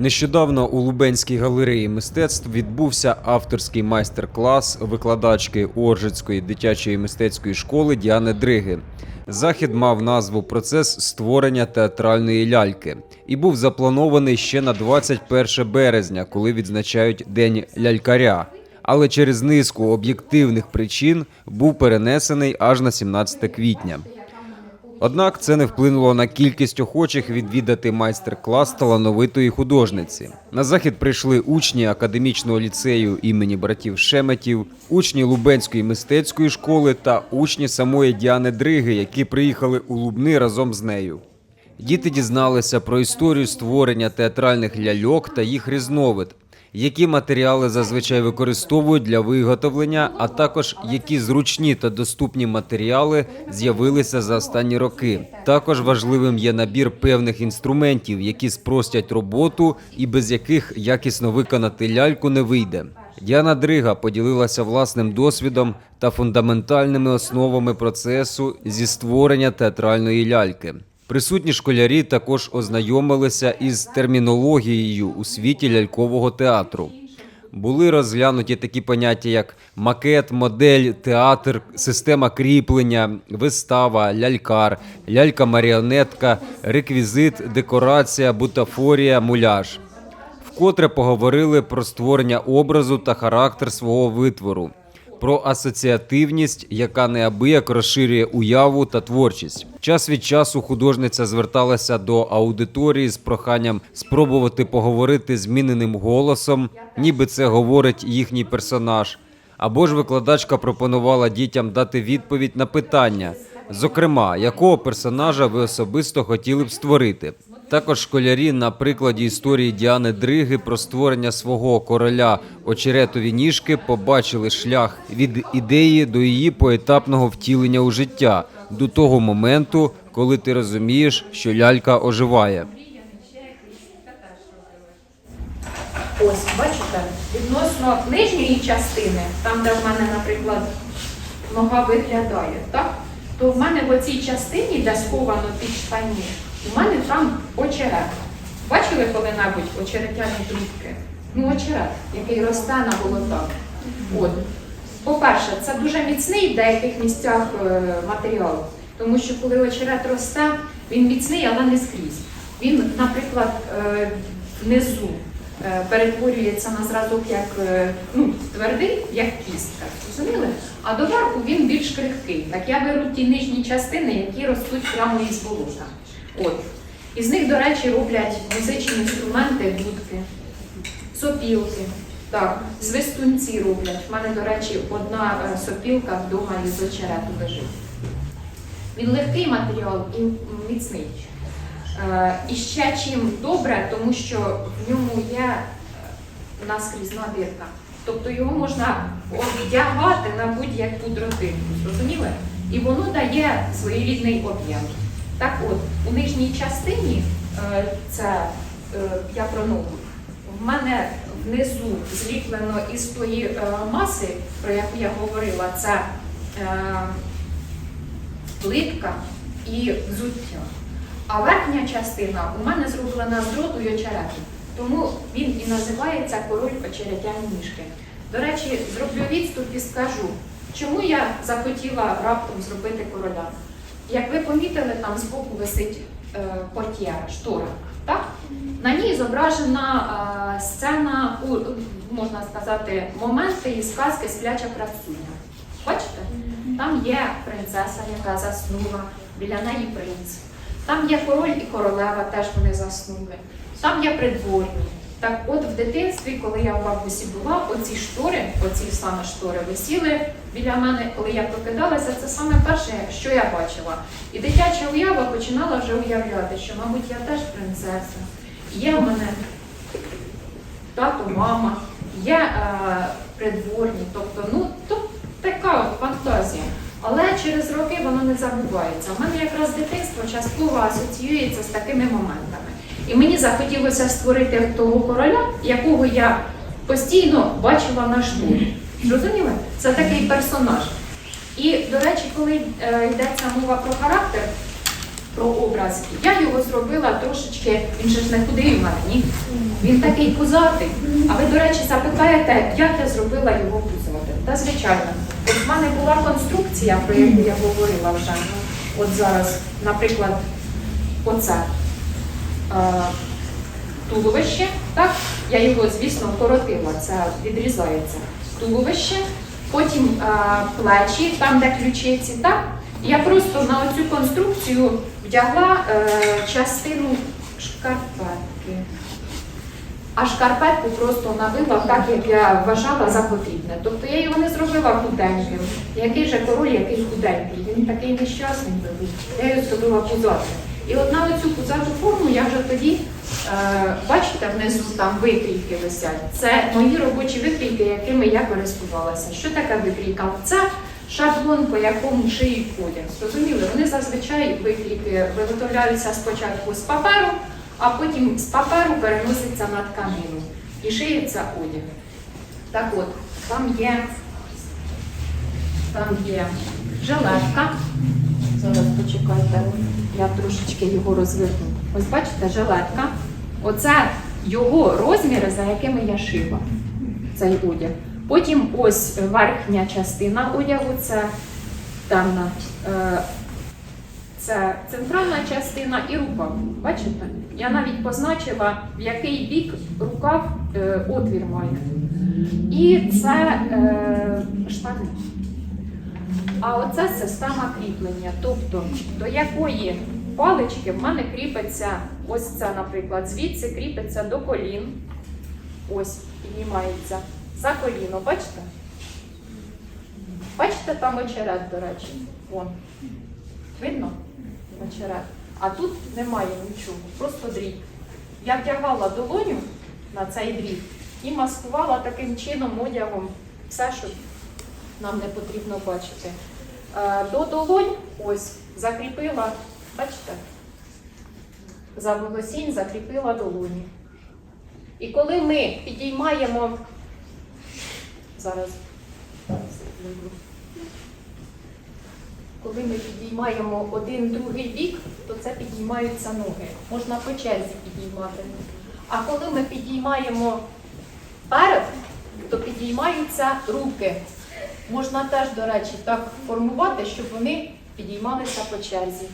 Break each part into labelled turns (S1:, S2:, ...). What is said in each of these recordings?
S1: Нещодавно у Лубенській галереї мистецтв відбувся авторський майстер-клас викладачки Оржицької дитячої мистецької школи Діани Дриги. Захід мав назву Процес створення театральної ляльки і був запланований ще на 21 березня, коли відзначають День лялькаря. Але через низку об'єктивних причин був перенесений аж на 17 квітня. Однак це не вплинуло на кількість охочих відвідати майстер-клас талановитої художниці. На захід прийшли учні академічного ліцею імені братів Шеметів, учні Лубенської мистецької школи та учні самої Діани Дриги, які приїхали у Лубни разом з нею. Діти дізналися про історію створення театральних ляльок та їх різновид, які матеріали зазвичай використовують для виготовлення, а також які зручні та доступні матеріали з'явилися за останні роки. Також важливим є набір певних інструментів, які спростять роботу і без яких якісно виконати ляльку не вийде. Діана Дрига поділилася власним досвідом та фундаментальними основами процесу зі створення театральної ляльки. Присутні школярі також ознайомилися із термінологією у світі лялькового театру. Були розглянуті такі поняття, як макет, модель, театр, система кріплення, вистава, лялькар, лялька-маріонетка, реквізит, декорація, бутафорія, муляж. Вкотре поговорили про створення образу та характер свого витвору, про асоціативність, яка неабияк розширює уяву та творчість. Час від часу художниця зверталася до аудиторії з проханням спробувати поговорити зміненим голосом, ніби це говорить їхній персонаж. Або ж викладачка пропонувала дітям дати відповідь на питання, зокрема, якого персонажа ви особисто хотіли б створити. Також школярі на прикладі історії Діани Дриги про створення свого короля очеретові ніжки побачили шлях від ідеї до її поетапного втілення у життя до того моменту, коли ти розумієш, що лялька оживає.
S2: Ось, бачите, відносно нижньої частини, там, де в мене, наприклад, нога виглядає, так? То в мене в оцій частині, де сховано під штані, у мене там очерет. Бачили коли-небудь очеретяні трубки? Ну, очерет, який росте на болотах. От. По-перше, це дуже міцний в деяких місцях е, матеріал, тому що коли очерет росте, він міцний, але не скрізь. Він, наприклад, е, внизу е, перетворюється на зразок як ну, твердий, як кістка. Розуміли? А доверху він більш крихкий. Так я беру ті нижні частини, які ростуть прямо із болота. От. Із них, до речі, роблять музичні інструменти, дудки, сопілки. Так, свистунці роблять. У мене, до речі, одна е, сопілка вдома із очерету лежить. Він легкий матеріал і міцний. Е, І ще чим добре, тому що в ньому є е, наскрізна дирка. Тобто його можна одягати на будь-яку дротинку, зрозуміли? І воно дає своєрідний об'єм. Так от, у нижній частині, е, це е, я про ногу, в мене внизу зліплено із тої е, маси, про яку я говорила, це плитка і взуття. А верхня частина у мене зроблена з дроту й очерету. Тому він і називається король очеретяні ніжки. До речі, зроблю відступ і скажу, чому я захотіла раптом зробити короля. Як ви помітили, там збоку висить е, портьєра, штора. Так? На ній зображена е, сцена, можна сказати, моменти із сказки Спляча красуня. Бачите? Там є принцеса, яка заснула, біля неї принц. Там є король і королева, теж вони заснули. Там є придворні. Так от в дитинстві, коли я в бабусі була, оці штори, оці саме штори висіли біля мене, коли я прокидалася, це саме перше, що я бачила. І дитяча уява починала вже уявляти, що, мабуть, я теж принцеса. Є в мене тато, мама, є е, придворні, тобто, ну, то така от фантазія. Але через роки воно не забувається. У мене якраз дитинство частково асоціюється з такими моментами. І мені захотілося створити того короля, якого я постійно бачила на школі. Зрозуміли? Це такий персонаж. І, до речі, коли е, йдеться мова про характер, про образ. Я його зробила трошечки, він же ж не худий в мене, ні? Він такий пузатий. А ви, до речі, запитаєте, як я зробила його пузатим? Та звичайно. От в мене була конструкція, про яку я говорила вже. От зараз, наприклад, оце туловище, так? Я його, звісно, коротила, це відрізається. Туловище, потім е, плечі, там, де ключиці, так? Я просто на оцю конструкцію вдягла е, частину шкарпетки. А шкарпетку просто набила так, як я вважала за потрібне. Тобто я його не зробила худеньким. Який же король, який худенький. Він такий нещасний був. Я його зробила пузатим. І от на оцю пузату форму я вже тоді, е, бачите, внизу там викрійки висять. Це мої робочі викрійки, якими я користувалася. Що таке викрійка? Це шаблон, по якому шиють одяг. Зрозуміли? Вони зазвичай викрійки виготовляються спочатку з паперу, а потім з паперу переноситься на тканину і шиється одяг. Так от, там є, там є жилетка. Зараз почекайте, я трошечки його розверну. Ось бачите, жилетка. Оце його розміри, за якими я шила цей одяг. Потім ось верхня частина одягу, це темна. Це центральна частина і рукав. Бачите? Я навіть позначила, в який бік рукав е, отвір має. І це е, штани. А оце система кріплення. Тобто до якої палички в мене кріпиться, ось це, наприклад, звідси кріпиться до колін. Ось, піднімається за коліно, бачите? Бачите, там очерет, до речі. Вон. Видно? Очерет. А тут немає нічого, просто дріб. Я вдягала долоню на цей дріб і маскувала таким чином одягом все, що нам не потрібно бачити. Е, До долонь ось закріпила, бачите, за волосінь закріпила долоні. І коли ми підіймаємо, зараз, коли ми підіймаємо один другий бік, то це підіймаються ноги. Можна по черзі підіймати. А коли ми підіймаємо перед, то підіймаються руки. Можна теж, до речі, так формувати, щоб вони підіймалися по черзі.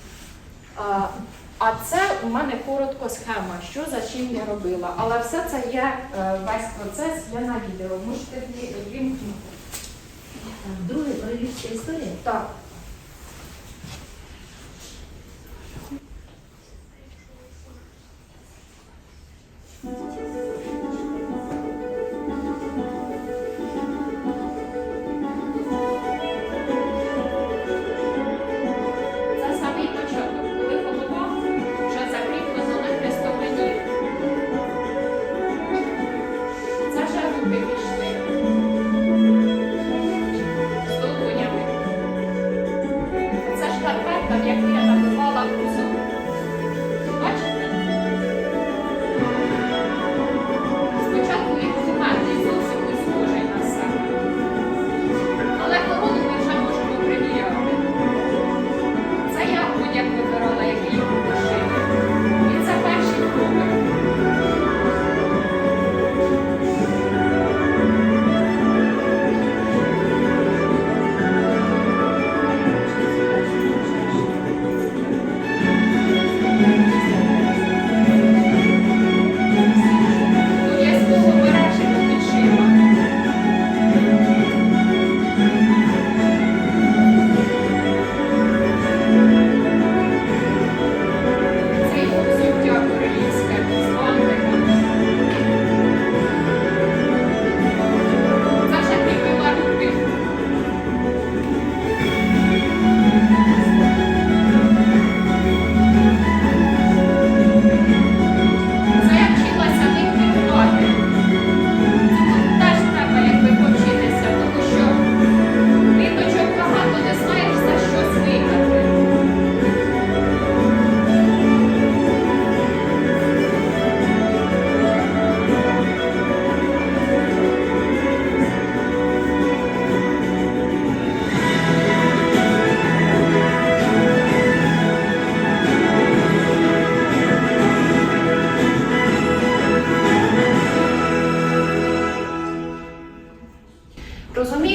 S2: А, це у мене коротко схема, що за чим я робила. Але все це є, е, весь процес є на відео. Можете ві- вімкнути.
S3: Друге історія.
S2: Так.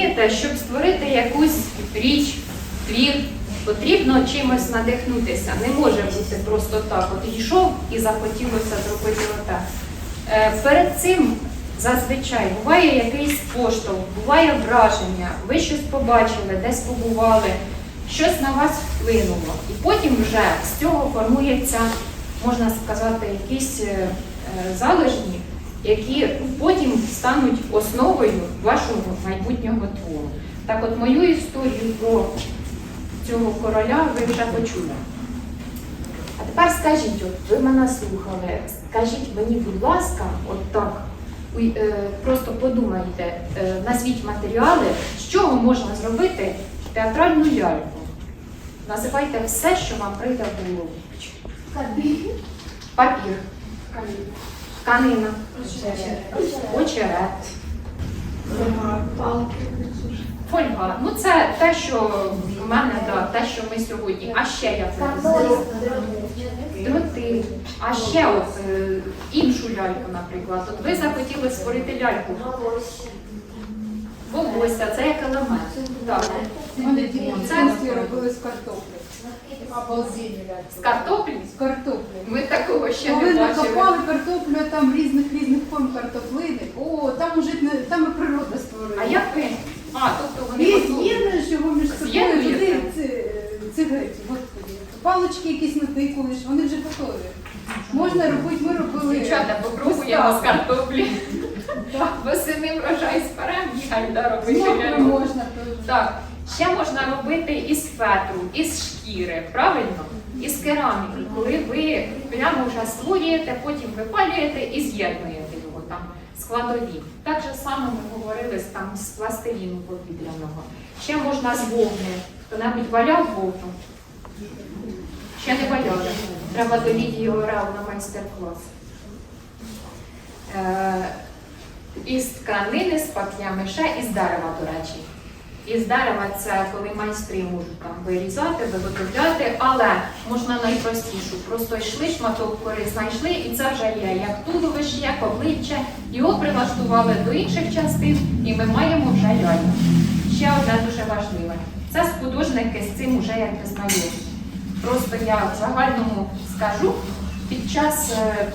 S2: Знаєте, щоб створити якусь річ, твір, потрібно чимось надихнутися. Не може бути просто так. От йшов і захотілося зробити отак. Е, Перед цим зазвичай буває якийсь поштовх, буває враження, ви щось побачили, десь побували, щось на вас вплинуло. І потім вже з цього формується, можна сказати, якісь е, е, залежні, які потім стануть основою вашого майбутнього твору. Так от мою історію про цього короля ви вже почули. А тепер скажіть, от ви мене слухали, скажіть мені, будь ласка, от так, е, просто подумайте, е, назвіть матеріали, з чого можна зробити театральну ляльку. Називайте все, що вам прийде в голову. Папір, тканина, очерет, фольга. Ну це те, що в мене, да, те, що ми сьогодні. А ще як ви Дроти. А ще от е, іншу ляльку, наприклад. От ви захотіли створити ляльку. Волосся, це як елемент. Так.
S4: Вони
S2: Це-
S4: робили з картоплі.
S2: З картоплі?
S4: З картоплі.
S2: Ми такого ще
S4: Коли
S2: не бачили.
S4: накопали картоплю, там різних різних форм картоплини. О, там уже там і природа створила.
S2: А як ви? А, тобто вони
S4: з'єднуєш його між собою, туди ці, господи. Палички якісь натикуєш, вони вже готові. Можна робити, ми робили.
S2: Дівчата, попробуємо з картоплі. Восени врожай зберемо і гайда
S4: З
S2: робити
S4: можна теж.
S2: Так, ще можна робити із фетру, із шкіри, правильно? Із кераміки, коли ви прямо вже створюєте, потім випалюєте і з'єднуєте його там складові. Так же саме ми говорили там, з пластиліну повітряного. Ще можна з вовни. Хто-небудь валяв вовну? Ще не валяли. Треба до Лідії Орел на майстер-клас. Е, із тканини, з пап'я-мише, із дерева, до речі. Із дерева це коли майстри можуть там вирізати, виготовляти, але можна найпростішу. Просто йшли шматок кори, знайшли, і це вже є як туловище, як обличчя. Його прилаштували до інших частин, і ми маємо вже ляльку. Ще одне дуже важливе. Це художники з цим вже якби знайомі. Просто я в загальному скажу, під час е,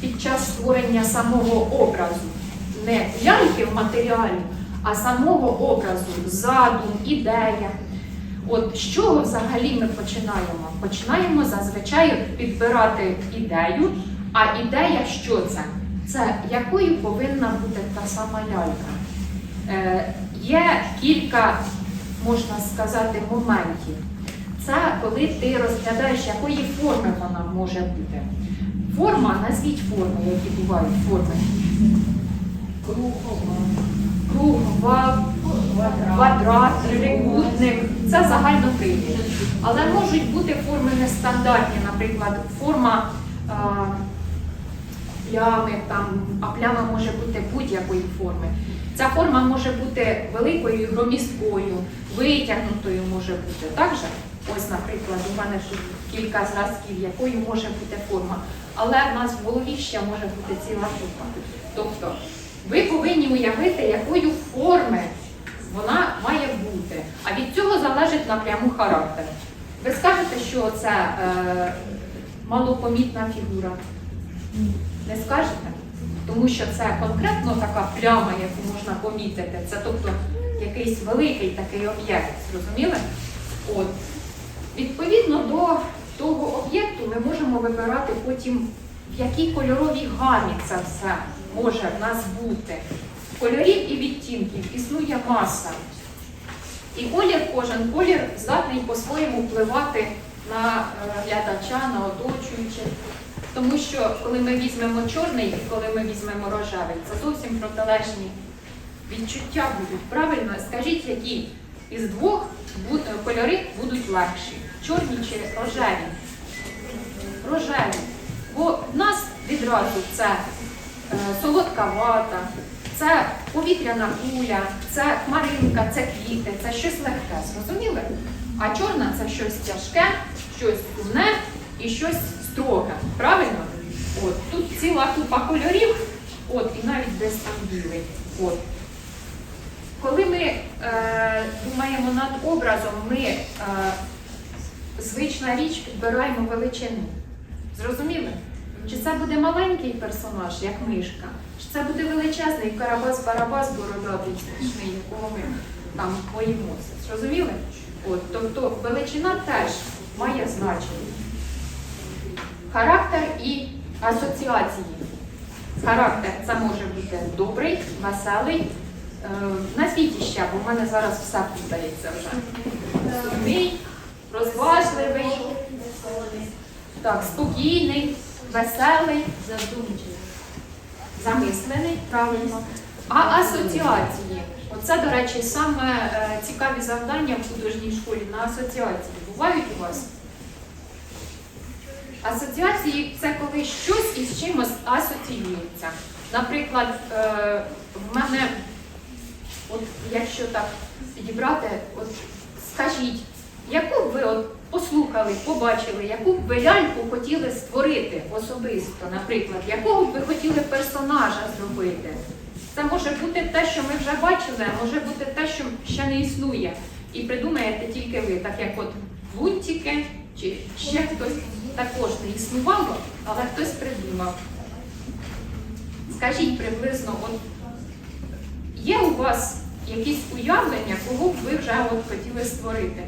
S2: під час створення самого образу, не ляльки в матеріалі, а самого образу, задум, ідея. От з чого взагалі ми починаємо? Починаємо зазвичай підбирати ідею, а ідея що це? Це якою повинна бути та сама лялька. Е, є кілька, можна сказати, моментів. Це коли ти розглядаєш, якої форми вона може бути. Форма, назвіть форми, які бувають форми. Кругова, квадрат, трикутник. Це загально прийняті. Але можуть бути форми нестандартні, наприклад, форма а, плями, там, а пляма може бути будь-якої форми. Ця форма може бути великою громісткою, витягнутою може бути. Так же? Ось, наприклад, у мене тут кілька зразків, якою може бути форма. Але в нас в голові ще може бути ціла купа. Тобто, ви повинні уявити, якою форми вона має бути. А від цього залежить напряму характер. Ви скажете, що це е, малопомітна фігура? Не скажете? Тому що це конкретно така пляма, яку можна помітити. Це тобто якийсь великий такий об'єкт, зрозуміли? От. Відповідно до того об'єкту ми можемо вибирати потім, в якій кольоровій гамі це все може в нас бути. Кольорів і відтінків існує маса. І колір, кожен колір здатний по-своєму впливати на е, глядача, на оточуючих. Тому що коли ми візьмемо чорний і коли ми візьмемо рожевий, це зовсім протилежні відчуття будуть. Правильно, скажіть, які із двох кольори будуть легші? Чорні чи рожеві? Рожеві. Бо в нас відразу це солодка вата, це повітряна куля, це хмаринка, це квіти, це щось легке, зрозуміли? А чорна це щось тяжке, щось сумне і щось строге. Правильно? От тут ціла купа кольорів, от, і навіть десь там білий. От. коли ми е, думаємо над образом, ми е, звична річ підбираємо величину. Зрозуміли? Чи це буде маленький персонаж, як мишка, чи це буде величезний карабас-барабас бородатий смішний, якого ми там боїмося. Зрозуміли? От, тобто величина теж має значення. Характер і асоціації. Характер це може бути добрий, веселий. Е, назвіть іще, бо в мене зараз все путається вже. Сумний, розважливий, так, спокійний, веселий,
S3: Задумчиво.
S2: замислений, правильно. А асоціації. Оце, до речі, саме е, цікаві завдання в художній школі на асоціації. Бувають у вас? Асоціації це коли щось із чимось асоціюється. Наприклад, е, в мене, от якщо так підібрати, от скажіть, яку ви от послухали, побачили, яку б ви ляльку хотіли створити особисто, наприклад, якого б ви хотіли персонажа зробити? Це може бути те, що ми вже бачили, а може бути те, що ще не існує. І придумаєте тільки ви, так як от лунтики, чи ще хтось також не існувало, але хтось придумав. Скажіть приблизно, от є у вас якісь уявлення, кого б ви вже от хотіли створити?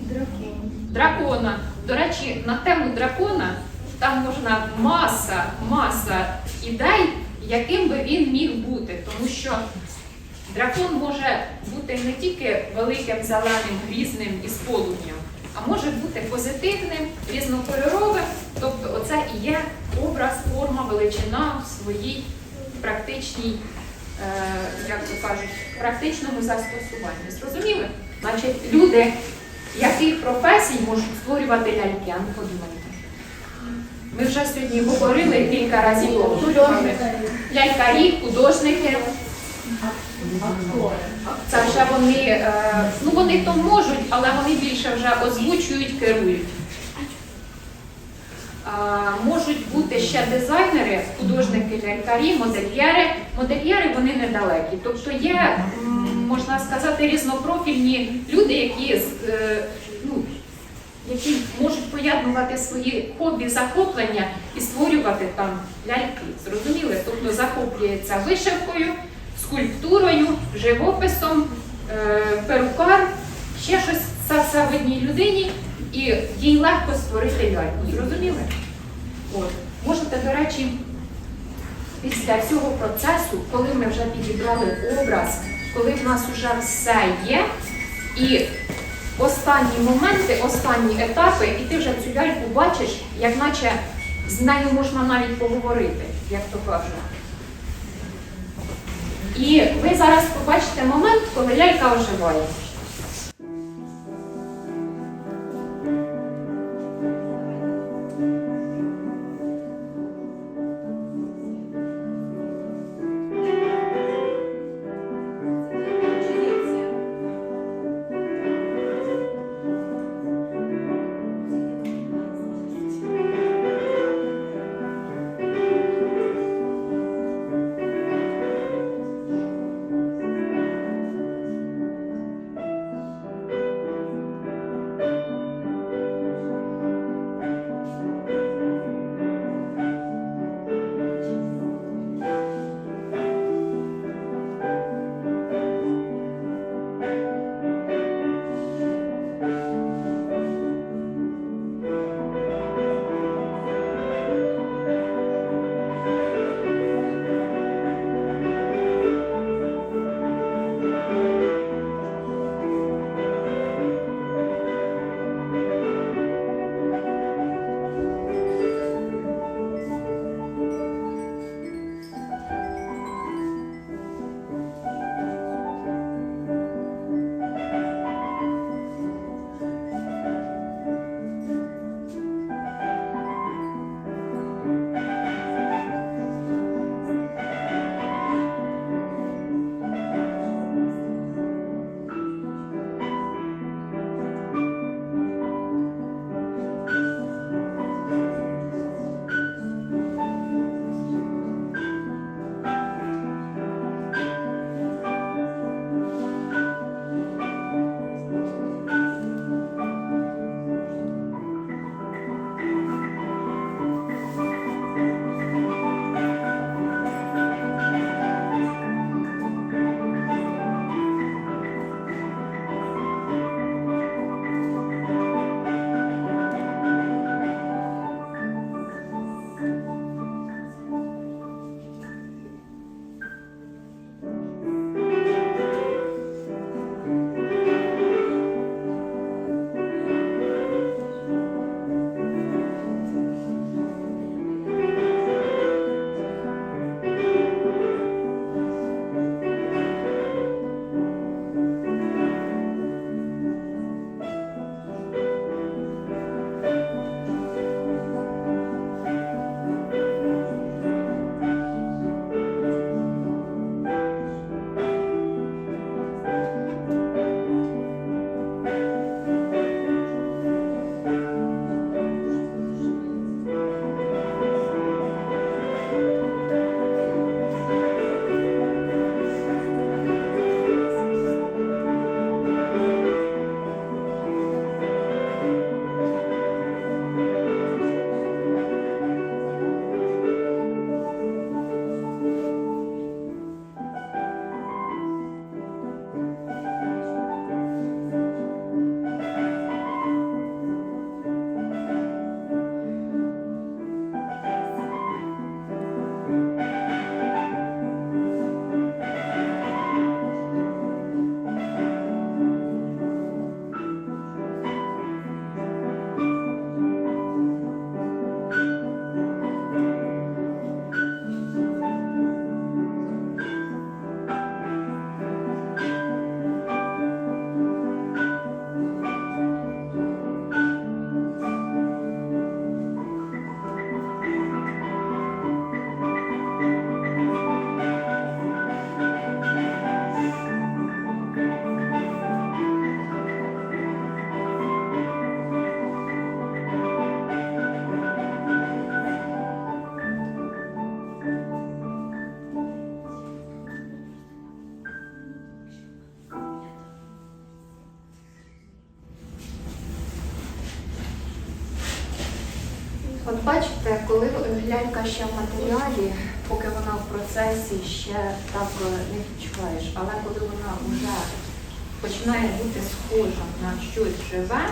S3: Дракон.
S2: Дракона. До речі, на тему дракона там можна маса, маса ідей, яким би він міг бути. Тому що дракон може бути не тільки великим зеленим, грізним і з а може бути позитивним, різнокольоровим. Тобто, оце і є образ, форма, величина в своїй практичній, е, як то кажуть, практичному застосуванні. Зрозуміли? Значить, люди яких професій можуть створювати ляльки, ну подумайте. Ми вже сьогодні говорили кілька разів. Лялькарі, художники. Це вже вони, е, ну вони то можуть, але вони більше вже озвучують, керують. Можуть бути ще дизайнери, художники, лялькарі, модельєри. Модельєри вони недалекі. Тобто є, можна сказати, різнопрофільні люди, які, е, ну, які можуть поєднувати свої хобі, захоплення і створювати там ляльки. Зрозуміли? Тобто захоплюється вишивкою, скульптурою, живописом, е, перукар, ще щось це одній людині, і їй легко створити ляльку. Зрозуміли? От. Можете, до речі, після цього процесу, коли ми вже підібрали образ, коли в нас вже все є, і останні моменти, останні етапи, і ти вже цю ляльку бачиш, як наче з нею можна навіть поговорити, як то кажуть. І ви зараз побачите момент, коли лялька оживає. Коли лялька ще в матеріалі, поки вона в процесі, ще так е, не відчуваєш. Але коли вона вже починає бути схожа на щось живе,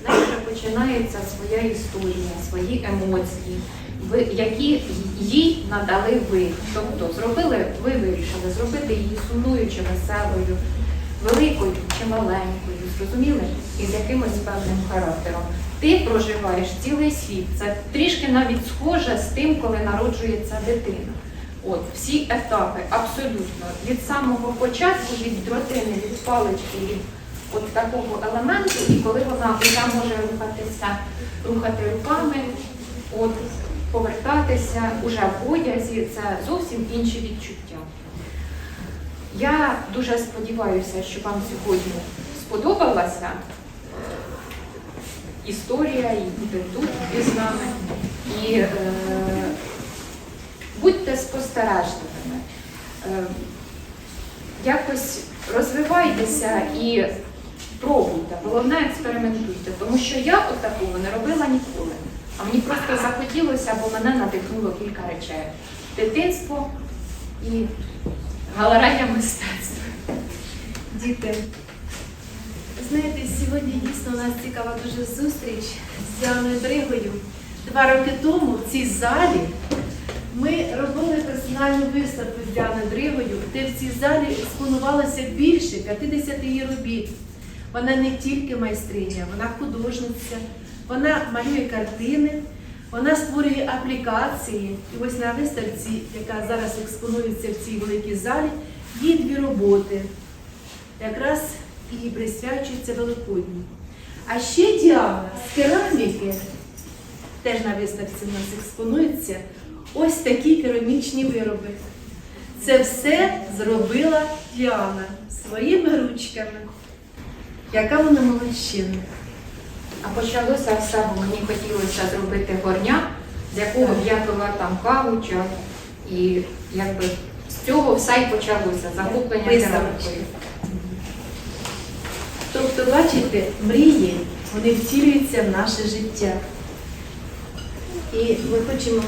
S2: в неї вже починається своя історія, свої емоції, які їй надали ви. Тобто зробили, ви вирішили зробити її сумною чи веселою, великою чи маленькою, зрозуміли, і з якимось певним характером. Ти проживаєш цілий світ. Це трішки навіть схоже з тим, коли народжується дитина. От всі етапи абсолютно від самого початку, від дротини, від палички, від от такого елементу, і коли вона вже може рухатися, рухати руками, от повертатися уже в одязі, це зовсім інші відчуття. Я дуже сподіваюся, що вам сьогодні сподобалася історія і тут із нами. І е, будьте спостережливими. Е, якось розвивайтеся і пробуйте. Головне експериментуйте, тому що я от такого не робила ніколи. А мені просто захотілося, бо мене надихнуло кілька речей: дитинство і галерея мистецтва.
S3: Діти, знаєте, сьогодні дійсно у нас цікава дуже зустріч з Діаною Дригою. Два роки тому в цій залі ми робили персональну виставку з Діаною Дригою, де в цій залі експонувалося більше 50 її робіт. Вона не тільки майстриня, вона художниця, вона малює картини, вона створює аплікації. І ось на виставці, яка зараз експонується в цій великій залі, є дві роботи. Якраз і присвячується Великодню. А ще Діана з кераміки, теж на виставці у нас експонується, ось такі керамічні вироби. Це все зробила Діана своїми ручками. Яка вона молодчина.
S2: А почалося все, бо мені хотілося зробити горня, з якого б я пила там каву, чай. І якби з цього все й почалося, захоплення
S3: Виставочки. Тобто, бачите, мрії, вони втілюються в наше життя. І ми хочемо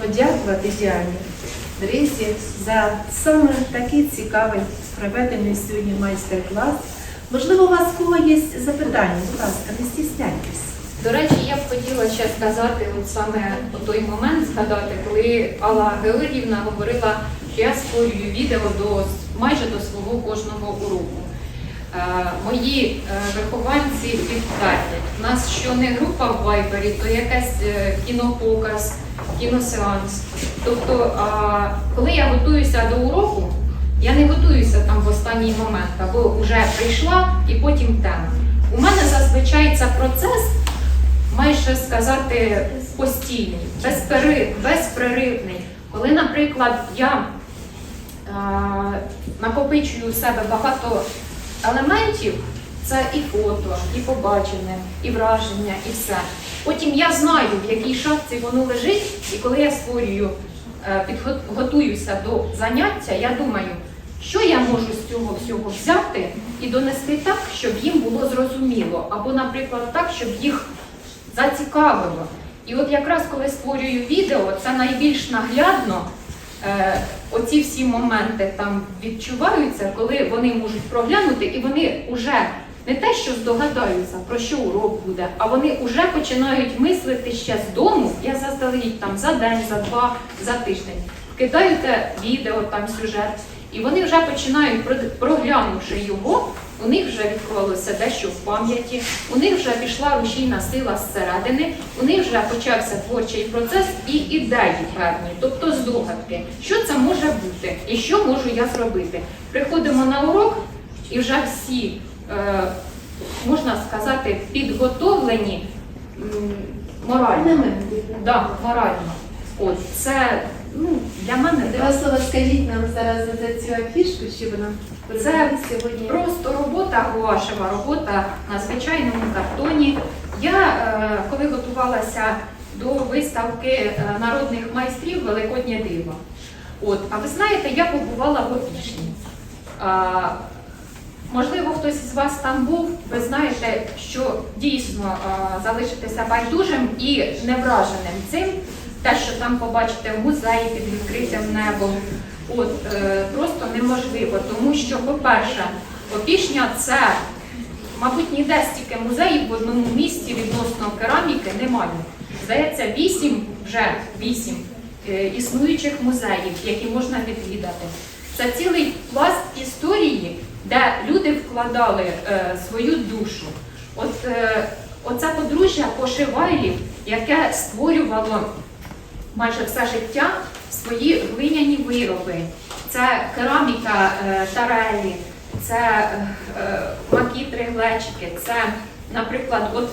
S3: подякувати Діані Дризі за саме такий цікавий проведений сьогодні майстер-клас. Можливо, у вас кого є запитання, будь ласка, не стісняйтесь.
S2: До речі, я б хотіла ще сказати, от саме у той момент згадати, коли Алла Георгіївна говорила, що я створюю відео до майже до свого кожного уроку. Е, мої е, вихованці підтвердять, у нас що не група в Вайбері, то якийсь е, кінопоказ, кіносеанс. Тобто, коли я готуюся до уроку, я не готуюся там в останній момент, або вже прийшла і потім тема. У мене зазвичай це процес, майже сказати, постійний, безпери- безперервний. Коли, наприклад, я накопичую в себе багато елементів, це і фото, і побачене, і враження, і все. Потім я знаю, в якій шапці воно лежить, і коли я створюю, е, підго- готуюся до заняття, я думаю, що я можу з цього всього взяти і донести так, щоб їм було зрозуміло, або, наприклад, так, щоб їх зацікавило. І от якраз коли створюю відео, це найбільш наглядно. Е, оці всі моменти там відчуваються, коли вони можуть проглянути, і вони вже не те, що здогадаються, про що урок буде, а вони вже починають мислити ще з дому. Я заздалегідь там за день, за два, за тиждень. Кидаю те відео, там сюжет, і вони вже починають, проглянувши його, у них вже відкрилося дещо в пам'яті, у них вже пішла рушійна сила зсередини, у них вже почався творчий процес і ідеї певні, тобто здогадки, що це може бути і що можу я зробити. Приходимо на урок і вже всі, е, можна сказати, підготовлені морально. Да, морально. От це ну, для мене
S3: Два слова скажіть нам зараз за цю афішку, що вона
S2: Це. Просто робота, гуашева робота на звичайному картоні. Я е, коли готувалася до виставки е, народних майстрів Великоднє диво. От, а ви знаєте, я побувала в Опішні. Можливо, хтось із вас там був, ви знаєте, що дійсно е, залишитися байдужим і не враженим цим, те, що там побачите в музеї під відкритим небом, от е, просто неможливо, тому що, по-перше, Опішня це, мабуть, ніде стільки музеїв в одному місті відносно кераміки немає. Здається, вісім вже вісім е, існуючих музеїв, які можна відвідати. Це цілий пласт історії, де люди вкладали е, свою душу. От е, оце подружжя Пошивайлів, яке створювало майже все життя свої глиняні вироби. Це кераміка е, тарелі, це е, е, макітри глечики, це, наприклад, от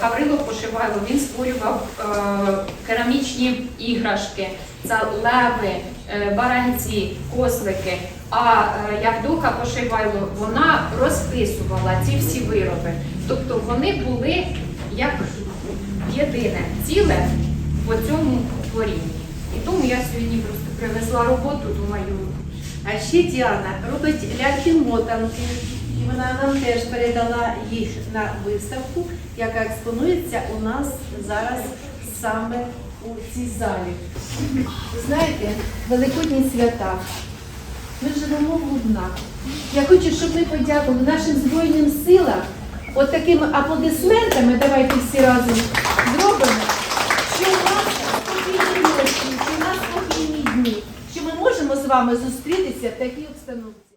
S2: Гаврило Пошивайло, він створював керамічні іграшки, це леви, баранці, кослики. А Явдоха Пошивайло, вона розписувала ці всі вироби. Тобто вони були як єдине ціле по цьому творінні. І тому я сьогодні просто привезла роботу, думаю,
S3: А ще Діана робить ляльки-мотанки, і вона нам теж передала їх на виставку, яка експонується у нас зараз саме у цій залі. Знаєте, великодні свята. Ми живемо в Лубнах. Я хочу, щоб ми подякували нашим Збройним силам. От такими аплодисментами, давайте всі разом зробимо, вами зустрітися в такій обстановці.